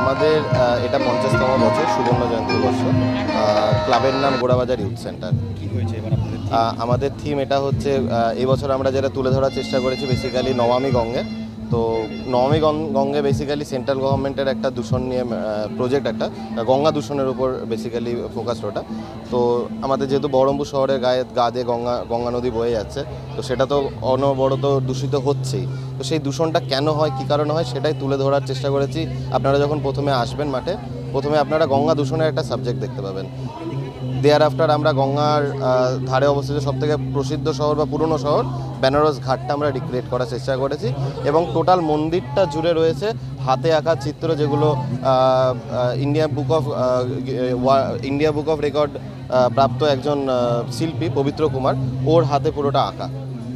আমাদের এটা পঞ্চাশতম বছর সুবর্ণ জয়ন্তী বর্ষ। আহ, ক্লাবের নাম গোড়াবাজার ইউথ সেন্টার। কি হয়েছে আহ, আমাদের থিম এটা হচ্ছে এবছর আমরা যেটা তুলে ধরার চেষ্টা করেছি বেসিক্যালি নবামী গঙ্গে তো নমামি গঙ্গে বেসিক্যালি সেন্ট্রাল গভর্নমেন্টের একটা দূষণ নিয়ে প্রজেক্ট একটা গঙ্গা দূষণের উপর বেসিক্যালি ফোকাস ওটা। তো আমাদের যেহেতু বহরমপুর শহরের গায়ে গা দিয়ে গঙ্গা গঙ্গা নদী বয়ে যাচ্ছে, তো সেটা তো অনবরত দূষিত হচ্ছেই। তো সেই দূষণটা কেন হয়, কী কারণে হয়, সেটাই তুলে ধরার চেষ্টা করেছি। আপনারা যখন প্রথমে আসবেন মাঠে, প্রথমে আপনারা গঙ্গা দূষণের একটা সাবজেক্ট দেখতে পাবেন। দেয়ার আফটার আমরা গঙ্গার ধারে অবস্থিত সবথেকে প্রসিদ্ধ শহর বা পুরনো শহর বেনারস ঘাটটা আমরা রিক্রিয়েট করার চেষ্টা করেছি এবং টোটাল মন্দিরটা জুড়ে রয়েছে হাতে আঁকা চিত্র যেগুলো India book of India book of record প্রাপ্ত একজন শিল্পী পবিত্র কুমার ওর হাতে পুরোটা আঁকা।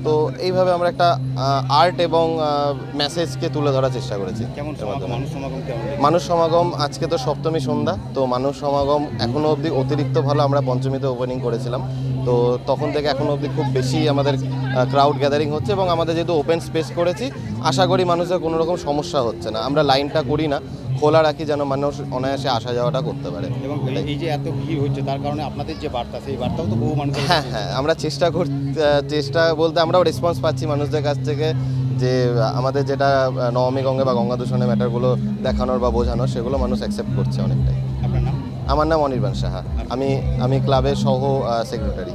তো এইভাবে আমরা একটা আর্ট এবং মেসেজকে তুলে ধরার চেষ্টা করেছি। মানুষ সমাগম মানুষ সমাগম আজকে তো সপ্তমী সন্ধ্যা তো মানুষ সমাগম এখনও অবধি অতিরিক্ত ভালো আমরা পঞ্চমীতে ওপেনিং করেছিলাম। তো তখন থেকে এখনও অবধি খুব বেশি আমাদের ক্রাউড গ্যাদারিং হচ্ছে এবং আমাদের যেহেতু ওপেন স্পেস করেছি আশা করি মানুষের কোনো রকম সমস্যা হচ্ছে না। আমরা লাইনটা করি না খোলা রাখি যেন মানুষ অনায়াসে আসা যাওয়াটা করতে পারে। এবং এই- যে এত ভিড় হচ্ছে তার কারণে আপনাদের যে বার্তা সেই বার্তাও তো বহু মানুষ হ্যাঁ হ্যাঁ আমরা চেষ্টা কর চেষ্টা বলতে আমরাও রেসপন্স পাচ্ছি মানুষদের কাছ থেকে যে আমাদের যেটা নবমী গঙ্গে বা গঙ্গা দূষণের ম্যাটারগুলো দেখানোর বা বোঝানোর সেগুলো মানুষ অ্যাকসেপ্ট করছে অনেকটাই। আপনার নাম? আমার নাম অনির্বাণ সাহা। আমি আমি ক্লাবের সহ সেক্রেটারি